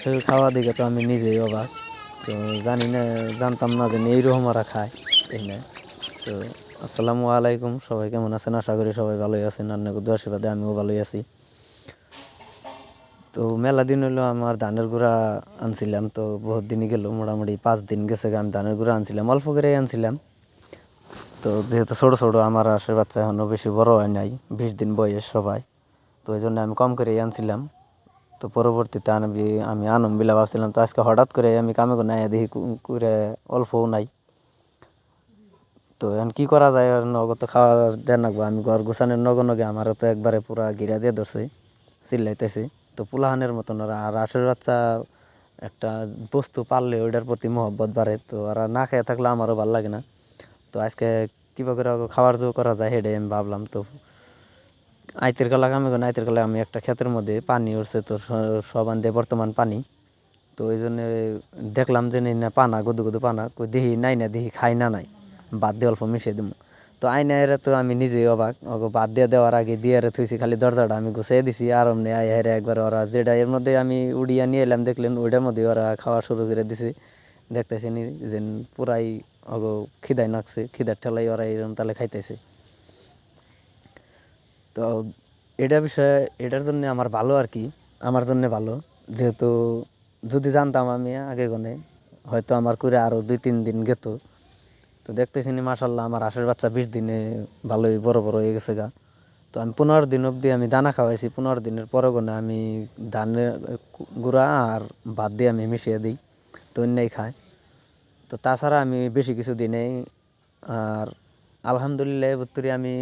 সেই খাওয়া দিকে তো আমি নিজেই অবাক। তো জানি না, জানতাম না যে এইরকম ওরা খায় এই না তো আসসালামু আলাইকুম, সবাই কেমন আছেন? আশা করি সবাই ভালোই আছেন। দু আশীর্বাদে আমিও ভালোই আছি। তো মেলা দিন হলো আমার ধানের গুঁড়া আনছিলাম। তো বহুত দিনই গেল, মোটামুটি পাঁচ দিন গেছে আমি ধানের গুঁড়া আনছিলাম। অল্প করেই আনছিলাম। তো যেহেতু ছোটো ছোটো, আমার আশের বাচ্চা এখনও বেশি বড় হয় নাই, বিশ দিন বয়স সবাই। তো এই জন্য আমি কম করেই আনছিলাম। তো পরবর্তীতে আমি আমি আনম বিলা ভাবছিলাম। তো আজকে হঠাৎ করে আমি কামে নাই, দেখি করে অল্পও নাই। তো এখন কি করা যায়? নগদ তো খাওয়া দেন রাখব আমি ঘর গোছানোর নগ নগে আমারও তো একবারে পুরা ঘিরা দিয়ে ধরছে, চিল্লাইতেছে। তো পুলাহানের মতন ওরা, আর আশের বাচ্চা একটা বস্তু পারলে ওইটার প্রতি মহব্বত বাড়ে। তো ওরা না খেয়ে থাকলে আমারও ভালো লাগে না। তো আজকে কীভাবে করে খাবার জো করা যায় হেডে আমি ভাবলাম। তো আইতের কালা কামে করে আইতের কালা, আমি একটা ক্ষেতের মধ্যে পানি উঠছে তো সব আনতে বর্তমান পানি। তো ওই জন্য দেখলাম যে নেই না পানা গুদু গুদু পানা, কই দেখি নাই না দেখি খাই না নাই, বাদ দিয়ে অল্প মিশিয়ে দিমু। তো আইনা এরা তো আমি নিজেই অবাক ওকে বাদ দিয়ে দেওয়ার আগে দিয়ে রে থুইছি খালি দরজাটা, আমি গুছিয়ে দিছি, আর অমনি আই হেরে একবার ওরা যেটা এর মধ্যে আমি উড়িয়া নিয়ে এলাম, দেখলেন ওইটার মধ্যে ওরা খাওয়া শুরু করে দিছে। দেখতেছি যে পুরাই অগো খিদায় নাকছে, খিদার ঠেলাই ওরা এরকম তাহলে খাইতেছে। তো এটা বিষয়ে, এটার জন্য আমার ভালো আর কি, আমার জন্য ভালো। যেহেতু যদি জানতাম আমি আগে গনে, হয়তো আমার করে আরও দুই, তিন দিন গেত। তো দেখতেছি মাসাল্লাহ আমার আশের বাচ্চা বিশ দিনে ভালোই বড় বড় হয়ে গেছে গা। তো আমি পনেরো দিন অবধি আমি দানা খাওয়াইছি, পনেরো দিনের পরে গনে আমি ধানের গুঁড়া আর ভাত দিয়ে আমি মিশিয়ে দিই, তো অন্যাই খায়। তো তাছাড়া আমি বেশি কিছু দিই নাই আর আলহামদুলিল্লাহ এবুত্তরি আমি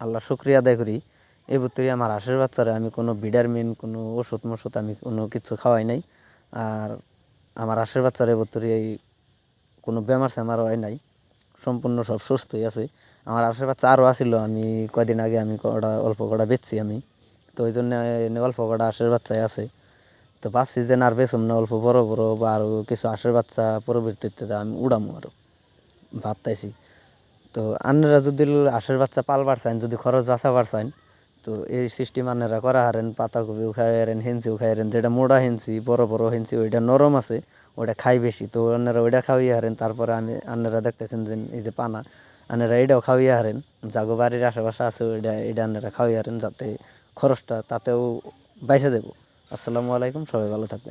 আল্লাহ শুক্রিয়া আদায় করি। এই বুত্তরি আমার হাঁসের বাচ্চারা আমি কোনো ভিটামিন, কোনো ওষুধ মষুধ আমি কোনো কিছু খাওয়াই নাই। আর আমার হাঁসের বাচ্চারা এবুত্তরি এই কোনো বেমার সেমার হয় নাই। সম্পূর্ণ সব সুস্থই আছে। আমার হাঁসের বাচ্চা আরও আসিল আমি কয়দিন আগে আমি কটা, অল্প কটা বেচছি আমি। তো ওই জন্য অল্প কটা হাঁসের বাচ্চাই আছে। তো ভাবছি যে আর বেচুম না, অল্প বড় বড় বা আরও কিছু হাঁসের বাচ্চা পরবর্তীতে আমি উড়ামো আরও। ভাবতাইছি। তো আন্নারা যদি হাঁসের বাচ্চা পালবার চান যদি খরচ বাঁচাবার চান তো এই সিস্টেম আন্নারা করা হারেন, পাতাকপি উখাই হারেন, হেন্সি উখাই হারেন, যেটা মোড়া হেন্সি, বড় বড় হেন্সি, ওইটা নরম আছে ওটা খাই বেশি। তো আন্নারা ওইটা খাওয়াই হারেন, তারপরে আমি আন্নারা দেখতেছেন যে এই যে পানা, আন্নারা এটাও খাওয়াই হারেন। জাগো বাড়ির আশেপাশে আছে, ওইটা এটা আন্নারা খাওয়াই হারেন, যাতে খরচটা তাতেও বাইসে দেবো আসসালামু আলাইকুম, সবাই ভালো থাকবেন।